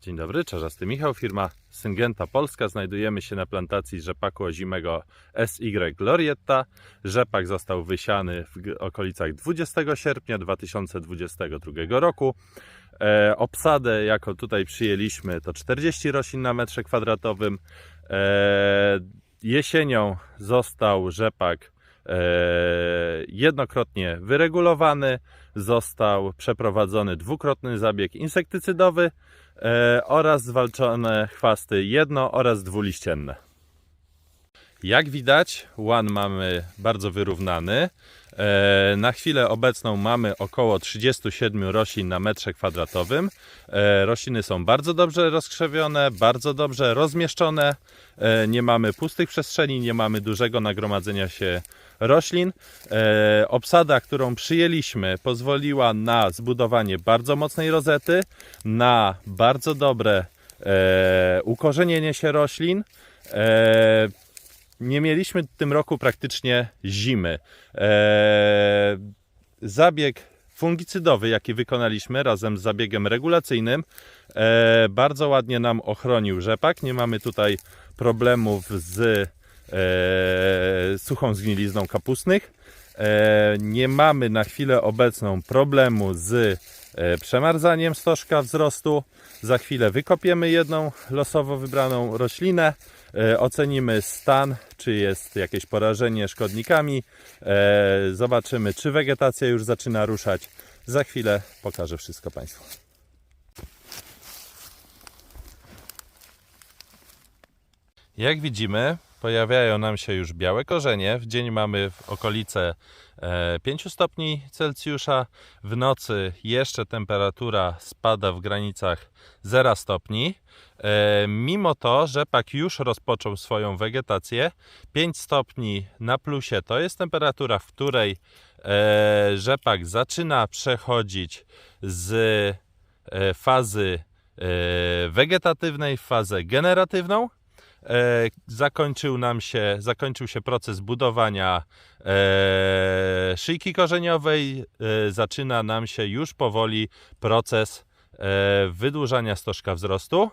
Dzień dobry, Czarzasty Michał, firma Syngenta Polska. Znajdujemy się na plantacji rzepaku ozimego SY Glorietta. Rzepak został wysiany w okolicach 20 sierpnia 2022 roku. E, obsadę, jaką tutaj przyjęliśmy, to 40 roślin na metrze kwadratowym. E, jesienią został rzepak e, jednokrotnie wyregulowany, został przeprowadzony dwukrotny zabieg insektycydowy oraz zwalczone chwasty jedno oraz dwuliścienne. Jak widać, łan mamy bardzo wyrównany. E, Na chwilę obecną mamy około 37 roślin na metrze kwadratowym. E, Rośliny są bardzo dobrze rozkrzewione, bardzo dobrze rozmieszczone. E, Nie mamy pustych przestrzeni, nie mamy dużego nagromadzenia się roślin. Obsada, którą przyjęliśmy, pozwoliła na zbudowanie bardzo mocnej rozety, na bardzo dobre ukorzenienie się roślin. E, nie mieliśmy w tym roku praktycznie zimy. Eee, zabieg fungicydowy, jaki wykonaliśmy razem z zabiegiem regulacyjnym, e, bardzo ładnie nam ochronił rzepak. Nie mamy tutaj problemów z e, suchą zgnilizną kapustnych. E, nie mamy na chwilę obecną problemu z e, przemarzaniem stożka wzrostu. Za chwilę wykopiemy jedną losowo wybraną roślinę, e, ocenimy stan, czy jest jakieś porażenie szkodnikami, e, zobaczymy, czy wegetacja już zaczyna ruszać. Za chwilę pokażę wszystko Państwu. Jak widzimy, pojawiają nam się już białe korzenie. W dzień mamy w okolice e, 5 stopni Celsjusza. W nocy jeszcze temperatura spada w granicach 0 stopni. E, Mimo to rzepak już rozpoczął swoją wegetację. 5 stopni na plusie to jest temperatura, w której e, rzepak zaczyna przechodzić z e, fazy e, wegetatywnej w fazę generatywną. E, zakończył nam się, zakończył się proces budowania e, szyjki korzeniowej. E, zaczyna nam się już powoli proces wydłużania stożka wzrostu.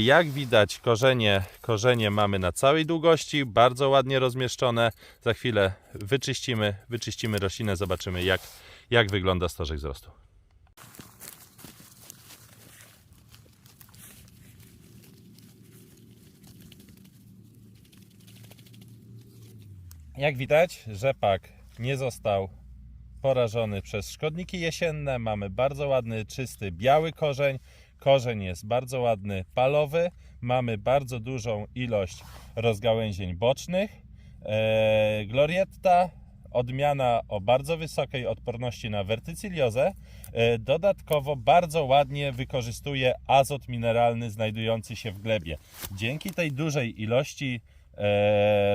Jak widać, korzenie, korzenie mamy na całej długości, bardzo ładnie rozmieszczone. Za chwilę wyczyścimy, wyczyścimy roślinę, zobaczymy jak, jak wygląda stożek wzrostu. Jak widać, rzepak nie został porażony przez szkodniki jesienne. Mamy bardzo ładny, czysty, biały korzeń. Korzeń jest bardzo ładny, palowy. Mamy bardzo dużą ilość rozgałęzień bocznych. Eee, glorietta, odmiana o bardzo wysokiej odporności na wertyciliozę. E, Dodatkowo bardzo ładnie wykorzystuje azot mineralny znajdujący się w glebie. Dzięki tej dużej ilości e,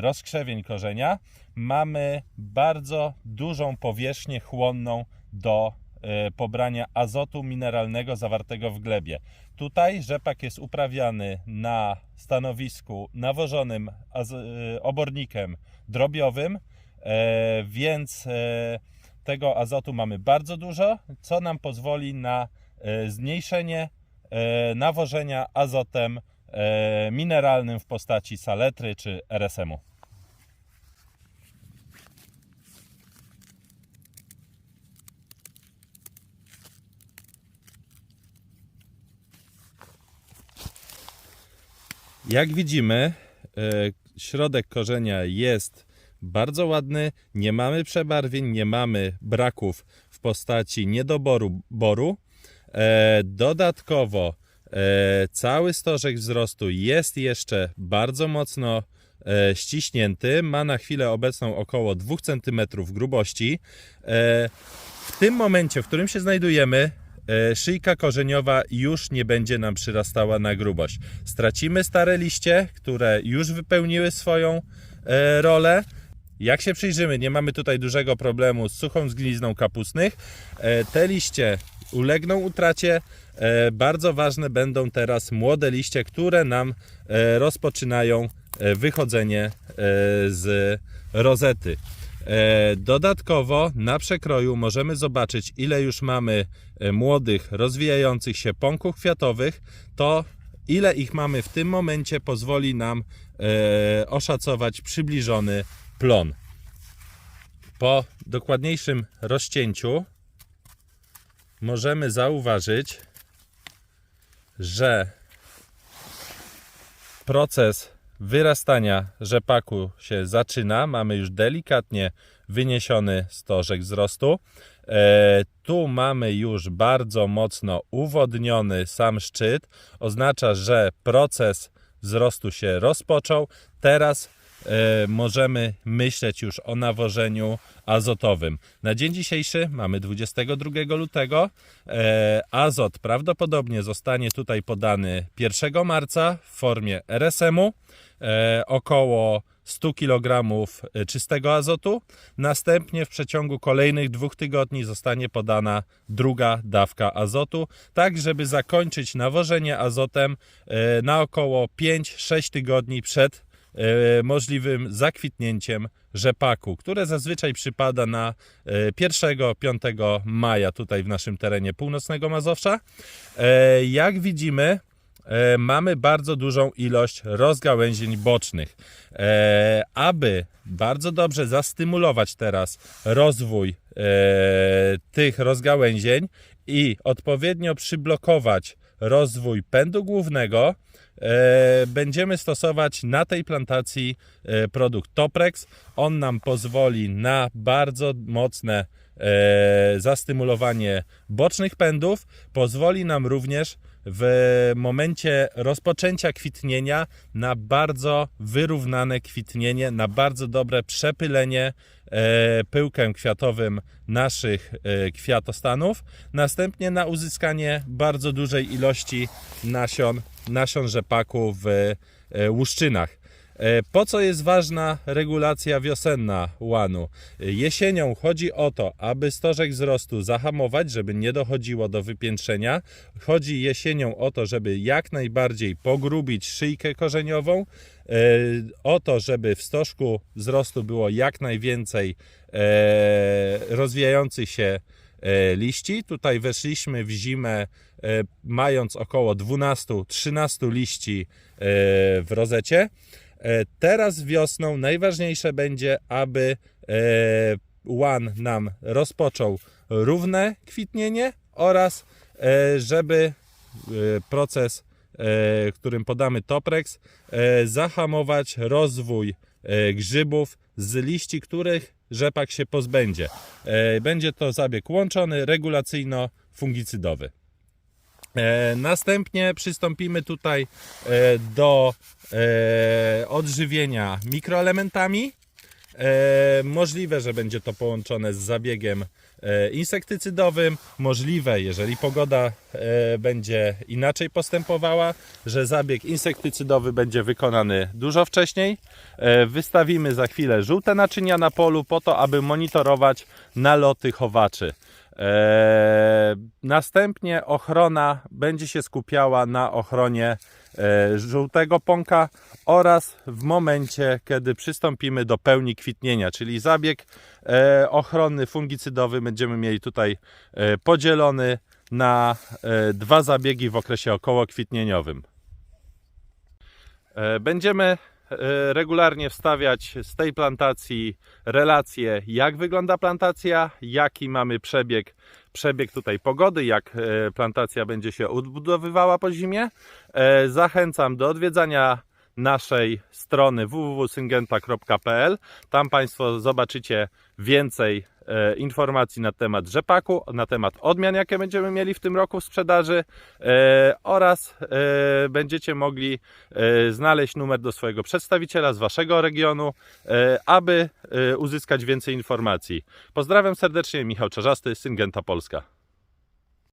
rozkrzewień korzenia mamy bardzo dużą powierzchnię chłonną do e, pobrania azotu mineralnego zawartego w glebie. Tutaj rzepak jest uprawiany na stanowisku nawożonym e, obornikiem drobiowym, e, więc e, tego azotu mamy bardzo dużo, co nam pozwoli na e, zmniejszenie e, nawożenia azotem e, mineralnym w postaci saletry czy RSM-u. Jak widzimy, e, środek korzenia jest bardzo ładny. Nie mamy przebarwień, nie mamy braków w postaci niedoboru boru. E, Dodatkowo e, cały stożek wzrostu jest jeszcze bardzo mocno e, ściśnięty. Ma na chwilę obecną około 2 cm grubości. E, W tym momencie, w którym się znajdujemy, e, szyjka korzeniowa już nie będzie nam przyrastała na grubość. Stracimy stare liście, które już wypełniły swoją e, rolę. Jak się przyjrzymy, nie mamy tutaj dużego problemu z suchą zgnilizną kapustnych. E, Te liście ulegną utracie. E, Bardzo ważne będą teraz młode liście, które nam e, rozpoczynają e, wychodzenie z rozety. Dodatkowo na przekroju możemy zobaczyć, ile już mamy młodych, rozwijających się pąków kwiatowych. To ile ich mamy w tym momencie pozwoli nam oszacować przybliżony plon. Po dokładniejszym rozcięciu możemy zauważyć, że proces wyrastania rzepaku się zaczyna. Mamy już delikatnie wyniesiony stożek wzrostu. E, tu mamy już bardzo mocno uwodniony sam szczyt. Oznacza, że proces wzrostu się rozpoczął. Teraz możemy myśleć już o nawożeniu azotowym. Na dzień dzisiejszy mamy 22 lutego. E, azot prawdopodobnie zostanie tutaj podany 1 marca w formie RSM-u. E, około 100 kg czystego azotu. Następnie w przeciągu kolejnych dwóch tygodni zostanie podana druga dawka azotu, tak żeby zakończyć nawożenie azotem e, na około 5-6 tygodni przed e, możliwym zakwitnięciem rzepaku, które zazwyczaj przypada na 1-5 maja tutaj w naszym terenie północnego Mazowsza. E, Jak widzimy, e, mamy bardzo dużą ilość rozgałęzień bocznych. E, Aby bardzo dobrze zastymulować teraz rozwój e, tych rozgałęzień i odpowiednio przyblokować rozwój pędu głównego, e, będziemy stosować na tej plantacji e, produkt Toprex. On nam pozwoli na bardzo mocne e, zastymulowanie bocznych pędów, pozwoli nam również w momencie rozpoczęcia kwitnienia na bardzo wyrównane kwitnienie, na bardzo dobre przepylenie e, pyłkiem kwiatowym naszych e, kwiatostanów, następnie na uzyskanie bardzo dużej ilości nasion, nasion rzepaku w e, łuszczynach. E, Po co jest ważna regulacja wiosenna łanu? Jesienią chodzi o to, aby stożek wzrostu zahamować, żeby nie dochodziło do wypiętrzenia. Chodzi jesienią o to, żeby jak najbardziej pogrubić szyjkę korzeniową, e, o to, żeby w stożku wzrostu było jak najwięcej rozwijających się liści. Tutaj weszliśmy w zimę e, mając około 12-13 liści e, w rozecie. E, Teraz wiosną najważniejsze będzie, aby e, łan nam rozpoczął równe kwitnienie oraz e, żeby e, proces, e, którym podamy Toprex, e, zahamować rozwój e, grzybów z liści, których rzepak się pozbędzie. E, Będzie to zabieg łączony, regulacyjno-fungicydowy. E, Następnie przystąpimy tutaj e, do odżywienia mikroelementami. E, Możliwe, że będzie to połączone z zabiegiem e, insektycydowym. Możliwe, jeżeli pogoda e, będzie inaczej postępowała, że zabieg insektycydowy będzie wykonany dużo wcześniej. Wystawimy za chwilę żółte naczynia na polu po to, aby monitorować naloty chowaczy. Następnie ochrona będzie się skupiała na ochronie żółtego pąka oraz w momencie, kiedy przystąpimy do pełni kwitnienia, czyli zabieg e, ochrony fungicydowy będziemy mieli tutaj e, podzielony na e, dwa zabiegi w okresie okołokwitnieniowym. E, Będziemy e, regularnie wstawiać z tej plantacji relacje, jak wygląda plantacja, jaki mamy przebieg, przebieg tutaj pogody, jak e, plantacja będzie się odbudowywała po zimie. E, Zachęcam do odwiedzania naszej strony www.syngenta.pl. Tam Państwo zobaczycie więcej e, informacji na temat rzepaku, na temat odmian, jakie będziemy mieli w tym roku w sprzedaży e, oraz e, będziecie mogli e, znaleźć numer do swojego przedstawiciela z Waszego regionu, e, aby e, uzyskać więcej informacji. Pozdrawiam serdecznie, Michał Czarzasty, Syngenta Polska.